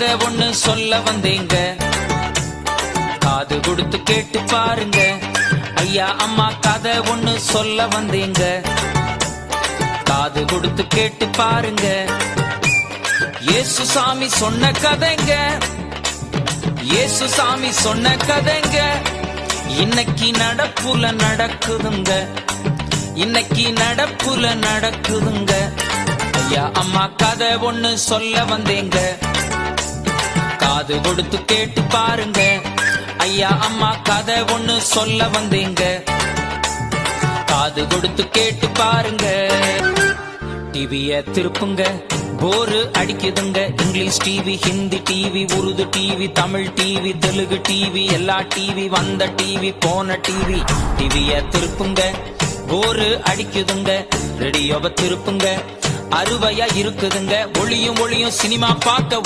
கதை ஒண்ணு சொல்ல வந்தீங்க. காது கொடுத்து கேட்டு பாருங்க. ஐயா அம்மா கதை ஒண்ணு சொல்ல வந்தீங்க. காது கொடுத்து கேட்டு பாருங்க. இயேசு சாமி சொன்ன கதைங்க. இயேசு சாமி சொன்ன கதைங்க. இன்னைக்கு நடப்புல நடக்குதுங்க. இன்னைக்கு நடப்புல நடக்குதுங்க. ஐயா அம்மா கதை ஒண்ணு சொல்ல வந்தேங்க. காது கொடுத்து கேட்டு பாருங்க. ஐயா அம்மா கதை ஒண்ணு சொல்ல வந்தீங்க. காது கொடுத்து கேட்டு பாருங்க. டிவிய திருப்புங்க bore அடிக்குதுங்க. English TV Hindi TV Urdu TV Tamil TV Telugu TV எல்லா டிவி வந்த டிவி போன டிவி. டிவிய திருப்புங்க போரு அடிக்குதுங்க. ரேடியோவை திருப்புங்க அறுவையா இருக்குதுங்க. ஒளியும் ஒளியும் சினிமா பார்க்க